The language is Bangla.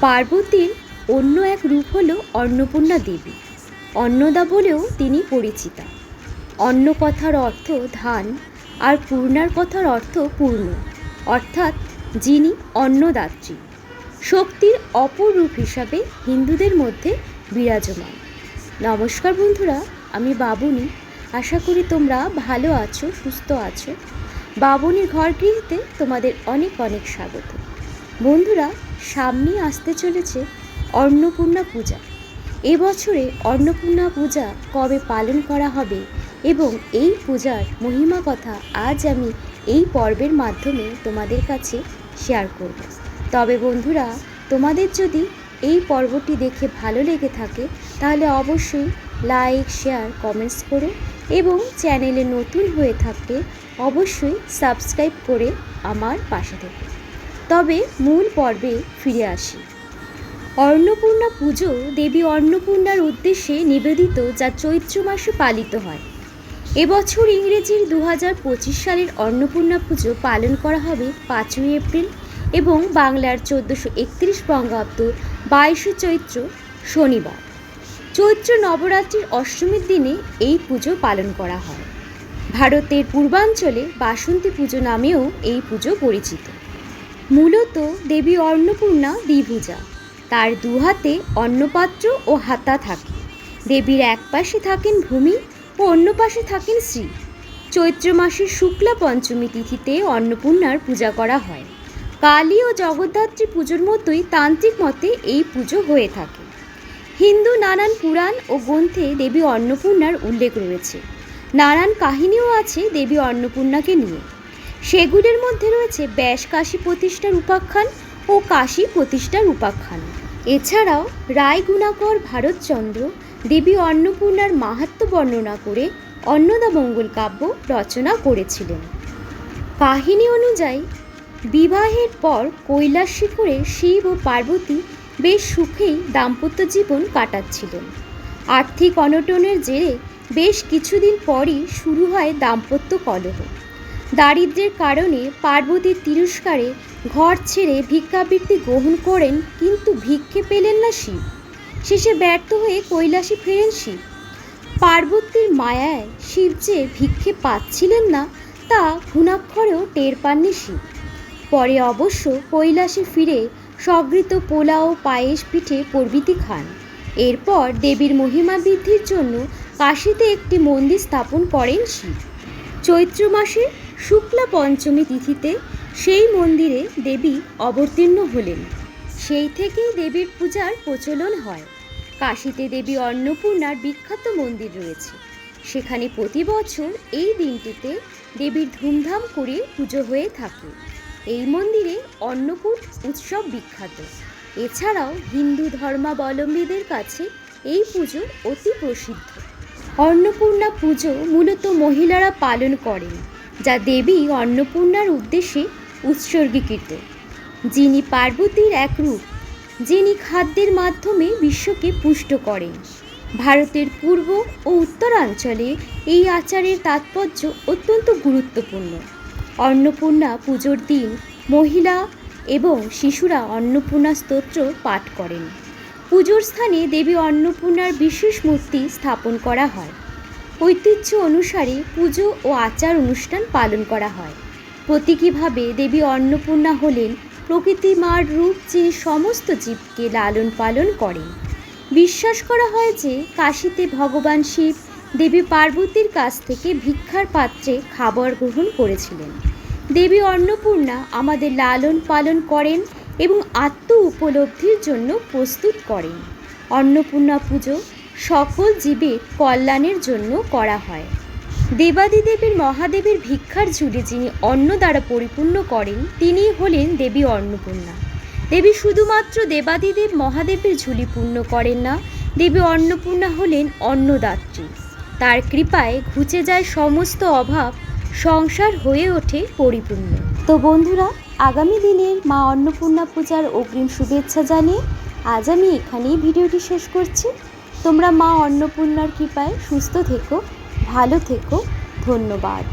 পার্বতীর অন্য এক রূপ হল অন্নপূর্ণা দেবী। অন্নদা বলেও তিনি পরিচিতা। অন্ন কথার অর্থ ধান আর পূর্ণার কথার অর্থ পূর্ণ, অর্থাৎ যিনি অন্নদাত্রী। শক্তির অপর রূপ হিসাবে হিন্দুদের মধ্যে বিরাজমান। নমস্কার বন্ধুরা, আমি বাবুনি। আশা করি তোমরা ভালো আছো, সুস্থ আছো। বাবুনির ঘর গৃহীতে তোমাদের অনেক অনেক স্বাগত। বন্ধুরা সামনে আসতে চলেছে অন্নপূর্ণা পূজা। এবছরে অন্নপূর্ণা পূজা কবে পালন করা হবে এবং এই পূজার মহিমা কথা আজ আমি এই পর্বের মাধ্যমে তোমাদের কাছে শেয়ার করব। তবে বন্ধুরা, তোমাদের যদি এই পর্বটি দেখে ভালো লেগে থাকে, তাহলে অবশ্যই লাইক শেয়ার কমেন্টস করো এবং চ্যানেলে নতুন হয়ে থাকলে অবশ্যই সাবস্ক্রাইব করে আমার পাশে থেকো। তবে মূল পর্বে ফিরে আসি। অন্নপূর্ণা পুজো দেবী অন্নপূর্ণার উদ্দেশ্যে নিবেদিত যা চৈত্র মাসে পালিত হয়। এবছর ইংরেজির দু হাজার পঁচিশ সালের অন্নপূর্ণা পুজো পালন করা হবে পাঁচই এপ্রিল এবং বাংলার চোদ্দোশো একত্রিশ বঙ্গাব্দ বাইশে চৈত্র শনিবার। চৈত্র নবরাত্রির অষ্টমীর দিনে এই পুজো পালন করা হয়। ভারতের পূর্বাঞ্চলে বাসন্তী পুজো নামেও এই পুজো পরিচিত। মূলত দেবী অন্নপূর্ণা দ্বিভুজা। তার দুহাতে অন্নপাত্র ও হাতা থাকে। দেবীর এক পাশে থাকেন ভূমি ও অন্য পাশে থাকেন শ্রী। চৈত্র মাসের শুক্লা পঞ্চমী তিথিতে অন্নপূর্ণার পূজা করা হয়। কালী ও জগদ্ধাত্রী পুজোর মতোই তান্ত্রিক মতে এই পুজো হয়ে থাকে। হিন্দু নানান পুরাণ ও গ্রন্থে দেবী অন্নপূর্ণার উল্লেখ রয়েছে। নানান কাহিনীও আছে দেবী অন্নপূর্ণাকে নিয়ে। সেগুলির মধ্যে রয়েছে ব্যাস কাশী প্রতিষ্ঠার উপাখ্যান ও কাশী প্রতিষ্ঠার উপাখ্যান। এছাড়াও রায় গুণাকর ভারতচন্দ্র, দেবী অন্নপূর্ণার মাহাত্ম্য বর্ণনা করে অন্নদা মঙ্গল কাব্য রচনা করেছিলেন। কাহিনী অনুযায়ী, বিবাহের পর কৈলাস শিখরে শিব ও পার্বতী বেশ সুখেই দাম্পত্য জীবন কাটাচ্ছিলেন। আর্থিক অনটনের জেরে বেশ কিছুদিন পরই শুরু হয় দাম্পত্য কলহ। দারিদ্র্যের কারণে পার্বতীর তিরস্কারে ঘর ছেড়ে ভিক্ষাবৃত্তি গ্রহণ করেন, কিন্তু ভিক্ষে পেলেন না শিব। শেষে ব্যর্থ হয়ে কৈলাসে ফেরেন শিব। পার্বতীর মায়ায় শিব যে ভিক্ষে পাচ্ছিলেন না, তা ঘুণাক্ষরেও টের পাননি শিব। পরে অবশ্য কৈলাসে ফিরে সগৃত পোলাও পায়েস পিঠে প্রভৃতি খান। এরপর দেবীর মহিমা বৃদ্ধির জন্য কাশীতে একটি মন্দির স্থাপন করেন শিব। চৈত্র মাসে শুক্লা পঞ্চমী তিথিতে সেই মন্দিরে দেবী অবতীর্ণ হলেন। সেই থেকেই দেবীর পূজার প্রচলন হয়। কাশীতে দেবী অন্নপূর্ণার বিখ্যাত মন্দির রয়েছে। সেখানে প্রতি বছর এই দিনটিতে দেবীর ধুমধাম করে পুজো হয়ে থাকে। এই মন্দিরে অন্নকূট উৎসব বিখ্যাত। এছাড়াও হিন্দু ধর্মাবলম্বীদের কাছে এই পুজো অতি প্রসিদ্ধ। অন্নপূর্ণা পুজো মূলত মহিলারা পালন করেন। যা দেবী অন্নপূর্ণার উদ্দেশ্যে উৎসর্গীকৃত। যিনি পার্বতীর এক রূপ, যিনি খাদ্যের মাধ্যমে বিশ্বকে পুষ্ট করেন। ভারতের পূর্ব ও উত্তরাঞ্চলে এই আচারের তাৎপর্য অত্যন্ত গুরুত্বপূর্ণ। অন্নপূর্ণা পুজোর দিন মহিলা এবং শিশুরা অন্নপূর্ণা স্তোত্র পাঠ করেন। পুজোর স্থানে দেবী অন্নপূর্ণার বিশেষ মূর্তি স্থাপন করা হয়। ঐতিহ্য অনুসারে পুজো ও আচার অনুষ্ঠান পালন করা হয়। প্রতীকীভাবে দেবী অন্নপূর্ণা হলেন প্রকৃতি মার রূপ যিনি সমস্ত জীবকে লালন পালন করেন। বিশ্বাস করা হয় যে কাশীতে ভগবান শিব দেবী পার্বতীর কাছ থেকে ভিক্ষার পাত্রে খাবার গ্রহণ করেছিলেন। দেবী অন্নপূর্ণা আমাদের লালন পালন করেন এবং আত্ম উপলব্ধির জন্য প্রস্তুত করেন। অন্নপূর্ণা পুজো সকল জীবের কল্যাণের জন্য করা হয়। দেবাদিদেবীর মহাদেবের ভিক্ষার ঝুলি যিনি অন্ন দ্বারা পরিপূর্ণ করেন তিনি হলেন দেবী অন্নপূর্ণা। দেবী শুধুমাত্র দেবাদিদেব মহাদেবের ঝুলি পূর্ণ করেন না, দেবী অন্নপূর্ণা হলেন অন্নদাত্রী। তার কৃপায় ঘুচে যায় সমস্ত অভাব, সংসার হয়ে ওঠে পরিপূর্ণ। তো বন্ধুরা, আগামী দিনের মা অন্নপূর্ণা পূজার অগ্রিম শুভেচ্ছা জানিয়ে আজ আমি এখানেই ভিডিওটি শেষ করছি। তোমরা মা অন্নপূর্ণার কৃপায় সুস্থ থেকো ভালো থেকো ধন্যবাদ।